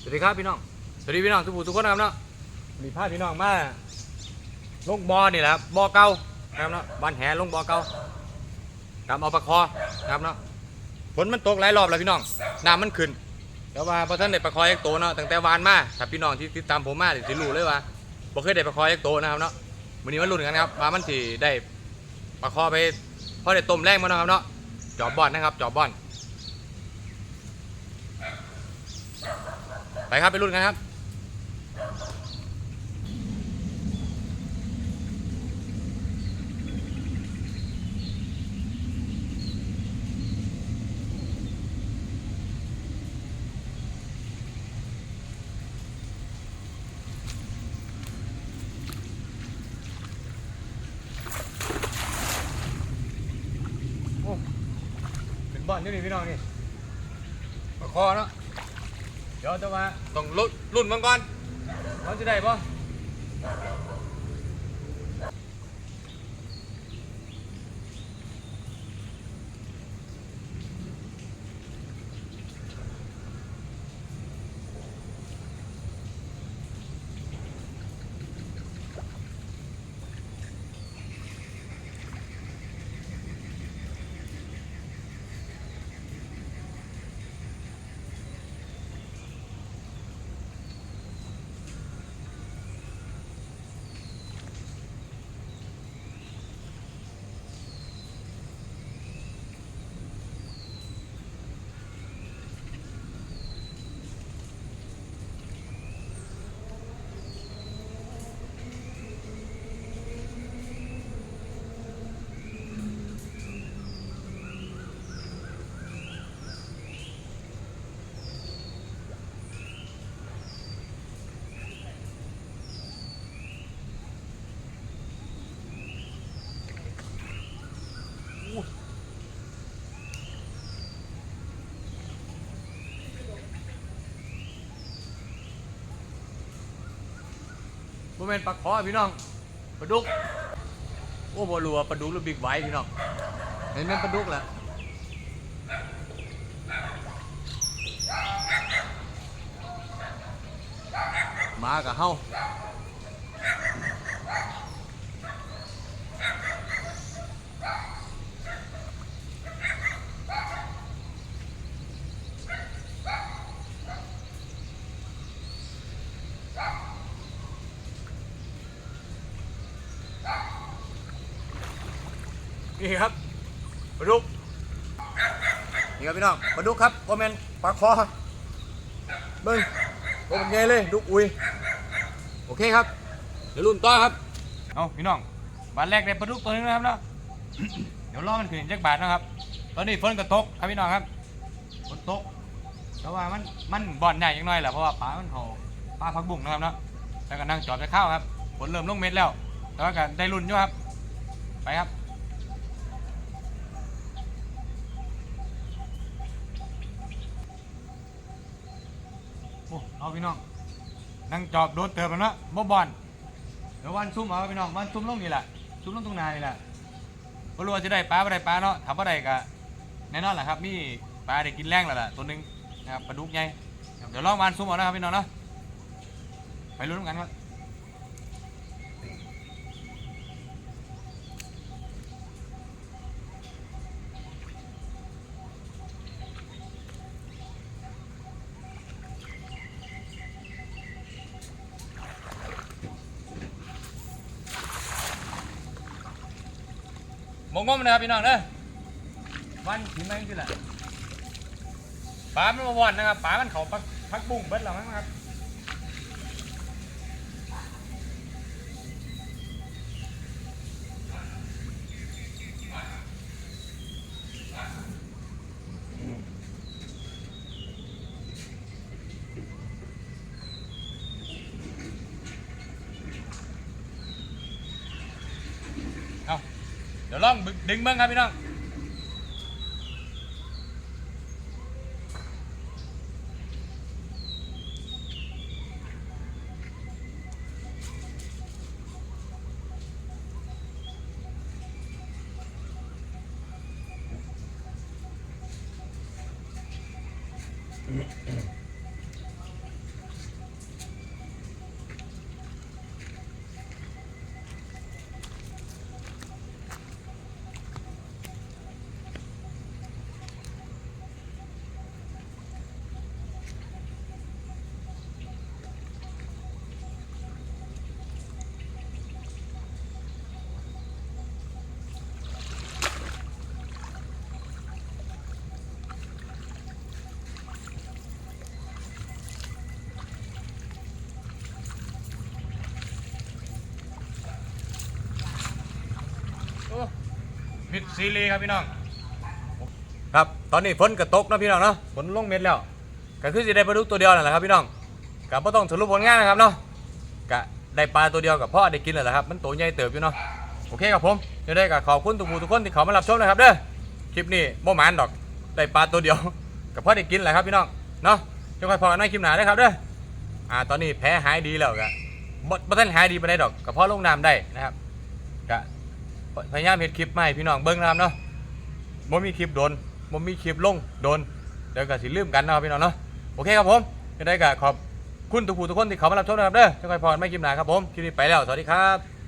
สวัสดีครับพี่น้อง สวัสดีพี่น้องทุกผู้ทุกคนนะครับเนาะมีพาพี่น้องมาลงบ่อนี่แหละครับบ่อเก่านะครับเนาะบ้านแหลงบ่อเก่ากำเอาปลาคอนะครับเนาะฝนมันตกหลายรอบแล้วพี่น้องน้ำมันขึ้นแต่ว่าพอท่านได้ปลาคอยักโตเนาะตั้งแต่วานมาถ้าพี่น้องที่ติดตามผมมาสิรู้เลยว่าบ่เคยได้ปลาคอยักโตนะครับเนาะวันนี้มันลุ้นกันครับว่ามันสิได้ปลาคอไปพอได้ต้มแรงมาเนาะครับเนาะจอบบอนนะครับจอบบอน ไปครับไปรุ่นกันครับโอ้เป็นบอลนี่นี่พี่น้องนี่ประคอเนาะ เดี๋ยวจะมาต้องรุ่นรุ่นมังกรเขาจะได้ปะ บ่แม่นปลาคอพี่น้องปลาดุกโอ้บ่รัวปลาดุกหรือบิ๊กไวท์พี่น้องเห็นแม่นปลาดุกแหละมากับเฮา นี่ครับปลาดุกนี่ครับพี่น้องปลาดุกครับบ่แม่นปลาคอเบิ่งโอ้เป็นไงเลยดุกอุ้ยโอเคครับเดี๋ยวรุ่นต่อครับเอาพี่น้องบาทแรกได้ปลาดุกตัวนึงนะครับเนาะเดี๋ยวรอมันขึ้นจักบาทนะครับ ตอนนี้ฝนก็ตกครับพี่น้องครับฝนตกแต่ว่ามันมันบ่อนใหญ่ยังน้อยแหละเพราะว่าปลามันเขาปลาพักบุ้งนะครับเนาะแล้วก็นั่งจอดจะเข้าครับฝนเริ่มลงเม็ดแล้ว แต่ว่าก็ได้รุ่นอยู่ครับ ไปครับ เอาพี่น้องนั่งจอบโดนเติมแล้วเนาะบ่บอลเดี๋ยววันซุ่มเอาพี่น้องวันซุ่มลงนี่แหละซุ่มลงตรงนานี่แหละบ่รู้ว่าจะได้ปลาบ่ได้ปลาเนาะถ้าบ่ได้ก็แน่นอนแหละครับมีปลาได้กินแรงแล้วล่ะตัวหนึงนะครับปลาดุกใหญ่เดี๋ยวลองวันซุ่มเอานะครับพี่น้องเนาะไปลุ้นกันครับ งงมนะครับพี่น้องเด้อวันถึงแม่งที่แหละปลามันมาว่อนนะครับปลามันเขาพักบุ้งเบิดแล้วมั้งครับ เดี๋ยวลองดึงเบิ้งครับพี่น้อง ซีรีส์ครับพี่น้อง ครับ ตอนนี้ฝนกระตกนะพี่น้องเนาะ ฝนลงเม็ดแล้ว ก็คือสิได้ปลาดุกตัวเดียวนั่นแหละครับพี่น้องก็บ่ต้องสรุปผลงานนะครับเนาะก็ได้ปลาตัวเดียวกับพ่อได้กินแล้วละครับ มันตัวใหญ่เติบอยู่เนาะ โอเคครับผมเดี๋ยวได้ก็ขอบคุณทุกผู้ทุกคนที่เขามารับชมนะครับเด้อ คลิปนี้บ่หมานดอก ได้ปลาตัวเดียวกับพ่อได้กินแหละครับพี่น้อง เนาะเดี๋ยวค่อยพอกันในคลิปหน้าเด้ครับเด้อ อ่า ตอนนี้แพ้หายดีแล้วก็บ่บ่ทันหายดีไปานใดอกกับพ่อลงน้ำได้นะครับ พยายามเฮ็ดคลิปมาให้พี่น้องเบิ่งนะครับเนาะบ่มีคลิปโดนบ่มีคลิปลงโดนเดี๋ยวก็สิลืมกันนะครับพี่น้องเนาะโอเคครับผมก็ได้ก็ขอบคุณทุกผู้ทุกคนที่เขามารับชมนะครับเด้อจะคอยพรไม่คลิปหนาครับผมคลิปนี้ไปแล้วสวัสดีครับ